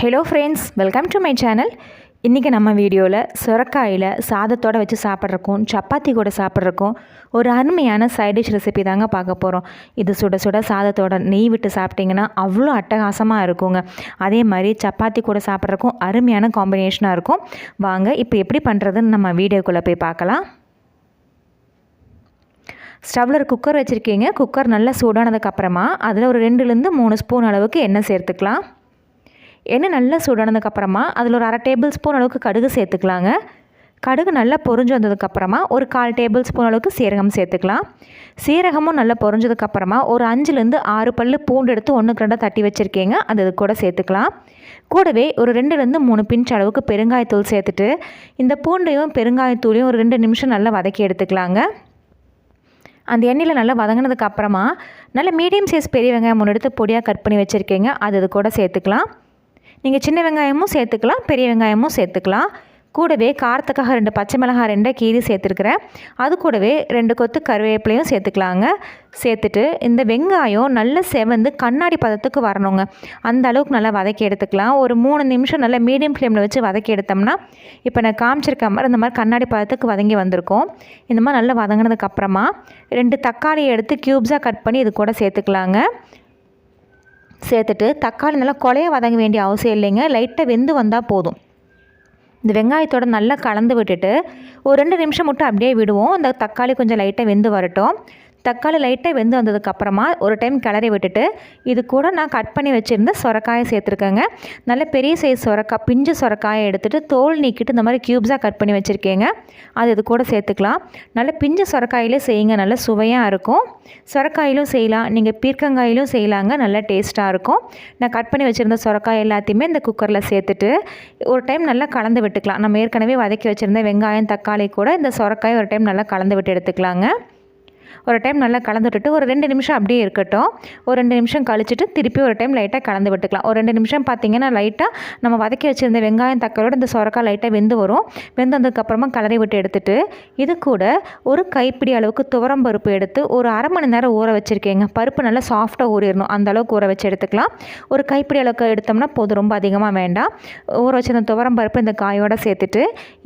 Hello friends welcome to my channel இன்றைக்கி நம்ம வீடியோவில் சுரக்காயில் சாதத்தோடு வச்சு சாப்பிட்றக்கும் சப்பாத்தி கூட சாப்பிட்றக்கும் ஒரு அருமையான சைடிஷ் ரெசிபி தாங்க பார்க்க போகிறோம் இது சுட சுட சாதத்தோட நெய் விட்டு சாப்பிட்டிங்கன்னா அவ்வளோ அட்டகாசமாக இருக்குங்க. அதே மாதிரி சப்பாத்தி கூட சாப்பிட்றக்கும் அருமையான காம்பினேஷனாக இருக்கும். வாங்க இப்போ எப்படி பண்ணுறதுன்னு நம்ம வீடியோக்குள்ளே போய் பார்க்கலாம். ஸ்டவ்வில் குக்கர் வச்சுருக்கீங்க. குக்கர் நல்லா சூடானதுக்கப்புறமா அதில் ஒரு ரெண்டுலேருந்து மூணு ஸ்பூன் அளவுக்கு எண்ணெய் சேர்த்துக்கலாம். எண்ணெய் நல்லா சூடானதுக்கப்புறமா அதில் ஒரு அரை டேபிள் ஸ்பூன் அளவுக்கு கடுகு சேர்த்துக்கலாங்க. கடுகு நல்லா பொரிஞ்சு வந்ததுக்கப்புறமா ஒரு கால் டேபிள் ஸ்பூன் அளவுக்கு சீரகம் சேர்த்துக்கலாம். சீரகமும் நல்லா பொரிஞ்சதுக்கப்புறமா ஒரு அஞ்சுலேருந்து ஆறு பல் பூண்டு எடுத்து ஒன்றுக்கு ரெண்டாக தட்டி வச்சுருக்கீங்க. அது இது கூட சேர்த்துக்கலாம். கூடவே ஒரு ரெண்டுலேருந்து மூணு பிஞ்ச் அளவுக்கு பெருங்காயத்தூள் சேர்த்துட்டு இந்த பூண்டையும் பெருங்காயத்தூளையும் ஒரு ரெண்டு நிமிஷம் நல்லா வதக்கி எடுத்துக்கலாங்க. அந்த எண்ணெயில் நல்லா வதங்கினதுக்கப்புறமா நல்ல மீடியம் சைஸ் பெரிய வெங்காயம் மூணு எடுத்து பொடியாக கட் பண்ணி வச்சுருக்கீங்க. அது இது கூட சேர்த்துக்கலாம். நீங்கள் சின்ன வெங்காயமும் சேர்த்துக்கலாம் பெரிய வெங்காயமும் சேர்த்துக்கலாம். கூடவே காரத்துக்காக ரெண்டு பச்சை மிளகாய் ரெண்டை கீரி சேர்த்துருக்குறேன். அது கூடவே ரெண்டு கொத்து கருவேப்பிலையும் சேர்த்துக்கலாங்க. சேர்த்துட்டு இந்த வெங்காயம் நல்ல செவந்து கண்ணாடி பதத்துக்கு வரணுங்க. அந்த அளவுக்கு நல்லா வதக்கி எடுத்துக்கலாம். ஒரு மூணு நிமிஷம் நல்லா மீடியம் ஃப்ளேமில் வச்சு வதக்கி எடுத்தோம்னா இப்போ நான் காமிச்சிருக்க மாதிரி இந்த மாதிரி கண்ணாடி பதத்துக்கு வதங்கி வந்திருக்கோம். இந்த மாதிரி நல்லா வதங்கினதுக்கப்புறமா ரெண்டு தக்காளியை எடுத்து க்யூப்ஸாக கட் பண்ணி இது கூட சேர்த்துக்கலாங்க. சேர்த்துட்டு தக்காளி நல்லா கொலையை வதங்க வேண்டிய அவசியம் இல்லைங்க. லைட்டாக வெந்து வந்தால் போதும். இந்த வெங்காயத்தோட நல்லா கலந்து விட்டுட்டு ஒரு ரெண்டு நிமிஷம் மட்டும் அப்படியே விடுவோம். இந்த தக்காளி கொஞ்சம் லைட்டாக வெந்து வரட்டும். தக்காளி லைட்டாக வெந்து வந்ததுக்கப்புறமா ஒரு டைம் கிளறி விட்டுட்டு இது கூட நான் கட் பண்ணி வச்சுருந்த சொரக்காயை சேர்த்துருக்கேங்க. நல்ல பெரிய சைஸ் சொரக்காய் பிஞ்சு சொரக்காயை எடுத்துகிட்டு தோல் நீக்கிட்டு இந்த மாதிரி க்யூப்ஸாக கட் பண்ணி வச்சுருக்கேங்க. அது இது கூட சேர்த்துக்கலாம். நல்ல பிஞ்சு சொரக்காயிலே செய்யுங்க நல்ல சுவையாக இருக்கும். சொரக்காயிலும் செய்யலாம். நீங்கள் பீர்க்கங்காயிலும் செய்யலாங்க நல்லா டேஸ்ட்டாக இருக்கும். நான் கட் பண்ணி வச்சுருந்த சொரக்காய் எல்லாத்தையுமே இந்த குக்கரில் சேர்த்துட்டு ஒரு டைம் நல்லா கலந்து விட்டுக்கலாம். நம்ம ஏற்கனவே வதக்கி வச்சுருந்த வெங்காயம் தக்காளி கூட இந்த சொரக்காய் ஒரு டைம் நல்லா கலந்து விட்டு எடுத்துக்கலாங்க. ஒரு டைம் நல்லா கலந்து விட்டுட்டு ஒரு ரெண்டு நிமிஷம் அப்படியே இருக்கட்டும். ஒரு ரெண்டு நிமிஷம் கழிச்சிட்டு திருப்பி ஒரு டைம் லைட்டாக கலந்து விட்டுக்கலாம். ஒரு ரெண்டு நிமிஷம் பார்த்திங்கன்னா லைட்டாக நம்ம வதக்கி வச்சுருந்த வெங்காயம் தக்காளியோட இந்த சொரக்காய் லைட்டாக வெந்து வரும். வெந்ததுக்கப்புறமா கலரி விட்டு எடுத்துட்டு இது கூட ஒரு கைப்பிடி அளவுக்கு துவரம் பருப்பு எடுத்து ஒரு அரை மணி நேரம் ஊற வச்சுருக்கேங்க. பருப்பு நல்லா சாஃப்டாக ஊறிடணும். அந்த அளவுக்கு ஊற வச்சு எடுத்துக்கலாம். ஒரு கைப்பிடி அளவுக்கு எடுத்தோம்னா போதும் ரொம்ப அதிகமாக வேண்டாம். ஊற வச்சிருந்த துவரம் பருப்பு இந்த காயோடு சேர்த்துட்டு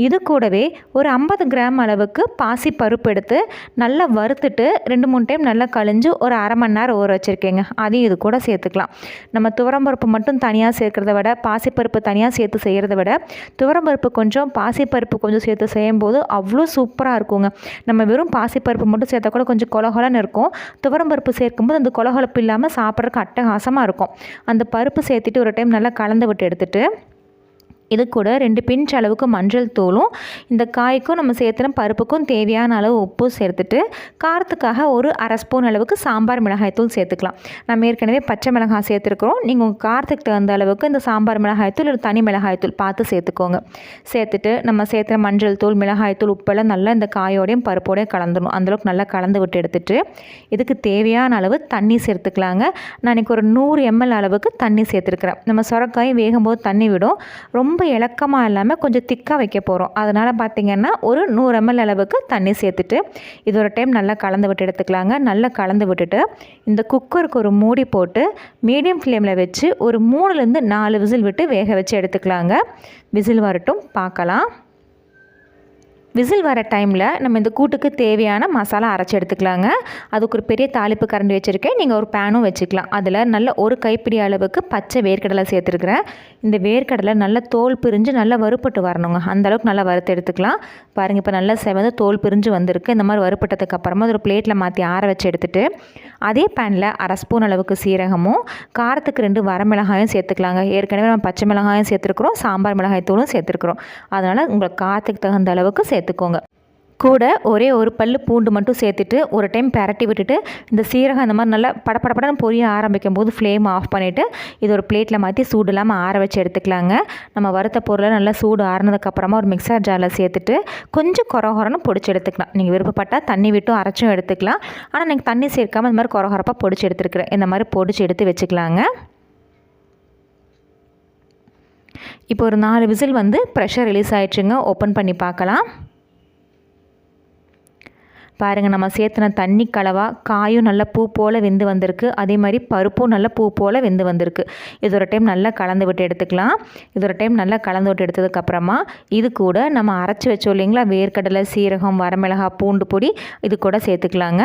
இது கூடவே ஒரு ஐம்பது கிராம் அளவுக்கு பாசி பருப்பு எடுத்து நல்லா வறுத்து எடுத்துட்டு ரெண்டு மூணு டைம் நல்லா கழிஞ்சு ஒரு அரை மணி நேரம் ஊற வச்சுருக்கேங்க. அதையும் இது கூட சேர்த்துக்கலாம். நம்ம துவரம்பருப்பு மட்டும் தனியாக சேர்க்குறத விட பாசிப்பருப்பு தனியாக சேர்த்து செய்கிறத விட துவரம்பருப்பு கொஞ்சம் பாசிப்பருப்பு கொஞ்சம் சேர்த்து செய்யும்போது அவ்வளோ சூப்பராக இருக்குங்க. நம்ம வெறும் பாசிப்பருப்பு மட்டும் சேர்த்தா கூட கொஞ்சம் கொலகொலன்னு இருக்கும். துவரம்பருப்பு சேர்க்கும்போது அந்த கொலகொலப்பு இல்லாமல் சாப்பிட்றதுக்கு அட்டகாசமாக இருக்கும். அந்த பருப்பு சேர்த்துட்டு ஒரு டைம் நல்லா கலந்து விட்டு எடுத்துகிட்டு இது கூட ரெண்டு பிஞ்ச் அளவுக்கு மஞ்சள் தூளும் இந்த காய்க்கும் நம்ம சேர்த்துன பருப்புக்கும் தேவையான அளவு உப்பு சேர்த்துட்டு காரத்துக்காக ஒரு அரை ஸ்பூன் அளவுக்கு சாம்பார் மிளகாய் தூள் சேர்த்துக்கலாம். நம்ம ஏற்கனவே பச்சை மிளகாய் சேர்த்துருக்குறோம். நீங்கள் உங்கள் காரத்துக்கு தகுந்த அளவுக்கு இந்த சாம்பார் மிளகாய் தூள் இல்லை தனி மிளகாய் தூள் பார்த்து சேர்த்துக்கோங்க. சேர்த்துட்டு நம்ம சேர்த்துன மஞ்சள் தூள் மிளகாய் தூள் உப்பெல்லாம் நல்லா இந்த காயோடையும் பருப்போடையும் கலந்துடணும் அந்தளவுக்கு நல்லா கலந்து விட்டு எடுத்துட்டு இதுக்கு தேவையான அளவு தண்ணி சேர்த்துக்கலாங்க. நான் இன்றைக்கி ஒரு நூறு எம்எல் அளவுக்கு தண்ணி சேர்த்துருக்குறேன். நம்ம சுரக்காயும் வேகும்போது தண்ணி விடும். ரொம்ப ரொம்ப இலக்கமாக இல்லாமல் கொஞ்சம் திக்காக வைக்க போகிறோம் அதனால் பார்த்திங்கன்னா ஒரு நூறு எம்எல் அளவுக்கு தண்ணி சேர்த்துட்டு இது ஒரு டைம் நல்லா கலந்து விட்டு எடுத்துக்கலாங்க. நல்லா கலந்து விட்டுட்டு இந்த குக்கருக்கு ஒரு மூடி போட்டு மீடியம் ஃப்ளேமில் வச்சு ஒரு மூணுலேருந்து நாலு விசில் விட்டு வேக வச்சு எடுத்துக்கலாங்க. விசில் வரட்டும் பார்க்கலாம் விசில் வர டைமில் நம்ம இந்த கூட்டுக்கு தேவையான மசாலா அரைச்சி எடுத்துக்கலாங்க. அதுக்கு ஒரு பெரிய தாளிப்பு கரண்டி வச்சுருக்கேன். நீங்கள் ஒரு பேனும் வச்சுக்கலாம். அதில் நல்ல ஒரு கைப்பிடி அளவுக்கு பச்சை வேர்க்கடலை சேர்த்துருக்குறேன். இந்த வேர்க்கடலை நல்லா தோல் பிரிஞ்சு நல்லா வறுப்பட்டு வரணுங்க. அந்தளவுக்கு நல்லா வறுத்து எடுத்துக்கலாம். பாருங்கள் இப்போ நல்லா செவந்து தோல் பிரிஞ்சு வந்திருக்கு. இந்த மாதிரி வறுப்பட்டதுக்கு அப்புறமா ஒரு பிளேட்டில் மாற்றி ஆற வச்சு எடுத்துகிட்டு அதே பேனில் அரை ஸ்பூன் அளவுக்கு சீரகமும் காரத்துக்கு ரெண்டு வரமிளகாயும் சேர்த்துக்கலாங்க. ஏற்கனவே நம்ம பச்சை மிளகாயும் சேர்த்துருக்குறோம் சாம்பார் மிளகாய் தூளும் சேர்த்துருக்குறோம். அதனால் உங்களுக்கு காரத்துக்கு தகுந்த அளவுக்கு சேர்த்துக்கோங்க. கூட ஒரே ஒரு பல் பூண்டு மட்டும் சேர்த்துட்டு ஒரு டைம் பரட்டி விட்டுட்டு இந்த சீரகம் அந்த மாதிரி நல்லா படப்படப்படன்னு பொரிய ஆரம்பிக்கும் போது ஃப்ளேம் ஆஃப் பண்ணிவிட்டு இது ஒரு பிளேட்டில் மாற்றி சூடு இல்லாமல் ஆற வச்சு எடுத்துக்கலாங்க. நம்ம வறுத்த பொருளை நல்லா சூடு ஆறினதுக்கப்புறமா ஒரு மிக்சர் ஜாரில் சேர்த்துட்டு கொஞ்சம் குறகுறன்னு பொடிச்சு எடுத்துக்கலாம். நீங்கள் விருப்பப்பட்டால் தண்ணி விட்டும் அரைச்சும் எடுத்துக்கலாம். ஆனால் நீங்கள் தண்ணி சேர்க்காமல் இந்த மாதிரி குறகுறப்பாக பொடிச்சு எடுத்துருக்குறேன் இந்த மாதிரி பொடிச்சு எடுத்து வச்சுக்கலாங்க. இப்போ ஒரு நாலு விசில் வந்து ப்ரெஷர் ரிலீஸ் ஆகிடுச்சுங்க ஓப்பன் பண்ணி பார்க்கலாம். பாருங்கள் நம்ம சேர்த்துன தண்ணி கலவா காயும் நல்ல பூ போல் வெந்து வந்திருக்கு. அதே மாதிரி பருப்பும் நல்ல பூ போல் வெந்து வந்திருக்கு. இது ஒரு டைம் நல்லா கலந்து விட்டு எடுத்துக்கலாம். இது ஒரு டைம் நல்லா கலந்து விட்டு எடுத்ததுக்கப்புறமா இது கூட நம்ம அரைச்சி வச்சோம் இல்லைங்களா? வேர்க்கடலை சீரகம் வரமிளகாய் பூண்டு பொடி இது கூட சேர்த்துக்கலாங்க.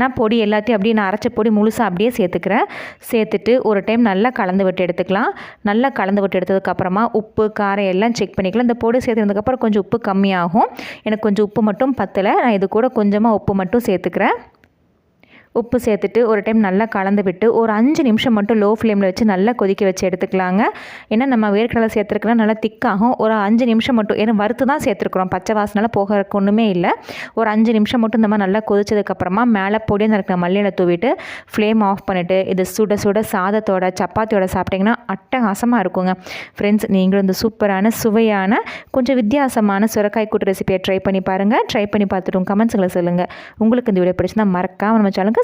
நான் பொடி எல்லாத்தையும் அப்படியே நான் அரைச்ச பொடி முழுசாக அப்படியே சேர்த்துக்கிறேன். சேர்த்துட்டு ஒரு டைம் நல்லா கலந்து விட்டு எடுத்துக்கலாம். நல்லா கலந்து விட்டு எடுத்ததுக்கப்புறமா உப்பு காரம் எல்லாம் செக் பண்ணிக்கலாம். இந்த பொடி சேர்த்துனதுக்கப்புறம் கொஞ்சம் உப்பு கம்மியாகும். எனக்கு கொஞ்சம் உப்பு மட்டும் பத்தலை. நான் இது கூட கொஞ்சமாக உப்பு மட்டும் சேர்த்துக்கிறேன். உப்பு சேர்த்துட்டு ஒரு டைம் நல்லா கலந்து விட்டு ஒரு அஞ்சு நிமிஷம் மட்டும் லோ ஃப்ளேமில் வச்சு நல்லா கொதிக்க வச்சு எடுத்துக்கலாங்க. ஏன்னா நம்ம வேர்க்கடலை சேர்த்துருக்கலாம் நல்லா திக்காகும். ஒரு அஞ்சு நிமிஷம் மட்டும் ஏன்னா வறுத்து தான் சேர்த்துருக்குறோம். பச்சை வாசனால் போகிறதுக்கு ஒன்றுமே இல்லை. ஒரு அஞ்சு நிமிஷம் மட்டும் இந்த மாதிரி நல்லா கொதிச்சதுக்கப்புறமா மேலே பொடி இருக்கிற மல்லியில் தூவிட்டு ஃப்ளேம் ஆஃப் பண்ணிவிட்டு இது சுட சுட சாதத்தோட சப்பாத்தியோட சாப்பிட்டிங்கன்னா அட்டகாசமாக இருக்குங்க. ஃப்ரெண்ட்ஸ் நீங்களும் இந்த சூப்பரான சுவையான கொஞ்சம் வித்தியாசமான சுரக்காய் கூட்டு ரெசிபியை ட்ரை பண்ணி பாருங்கள் ட்ரை பண்ணி பார்த்துட்டு கமெண்ட்ஸுங்களை சொல்லுங்கள் உங்களுக்கு இந்த வீடியோ பிடிச்சிருந்தா மறக்காமல் நம்ம சேனலுக்கு